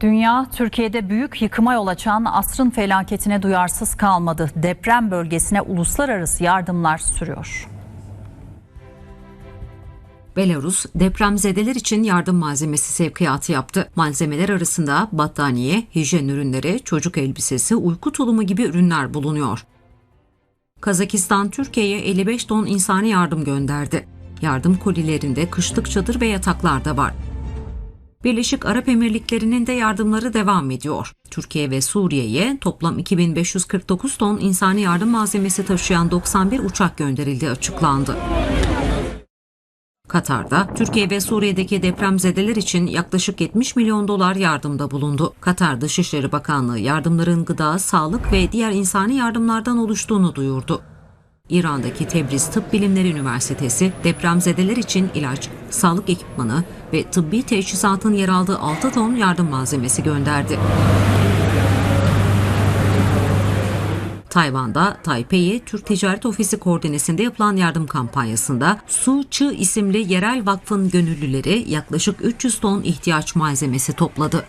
Dünya, Türkiye'de büyük yıkıma yol açan asrın felaketine duyarsız kalmadı. Deprem bölgesine uluslararası yardımlar sürüyor. Belarus depremzedeler için yardım malzemesi sevkiyatı yaptı. Malzemeler arasında battaniye, hijyen ürünleri, çocuk elbisesi, uyku tulumu gibi ürünler bulunuyor. Kazakistan Türkiye'ye 55 ton insani yardım gönderdi. Yardım kolilerinde kışlık çadır ve yataklar da var. Birleşik Arap Emirlikleri'nin de yardımları devam ediyor. Türkiye ve Suriye'ye toplam 2549 ton insani yardım malzemesi taşıyan 91 uçak gönderildiği açıklandı. Katar'da Türkiye ve Suriye'deki depremzedeler için yaklaşık 70 milyon dolar yardımda bulundu. Katar Dışişleri Bakanlığı yardımların gıda, sağlık ve diğer insani yardımlardan oluştuğunu duyurdu. İran'daki Tebriz Tıp Bilimleri Üniversitesi depremzedeler için ilaç, sağlık ekipmanı ve tıbbi teçhizatın yer aldığı 6 ton yardım malzemesi gönderdi. Tayvan'da Taipei Türk Ticaret Ofisi koordinesinde yapılan yardım kampanyasında Su Çı isimli yerel vakfın gönüllüleri yaklaşık 300 ton ihtiyaç malzemesi topladı.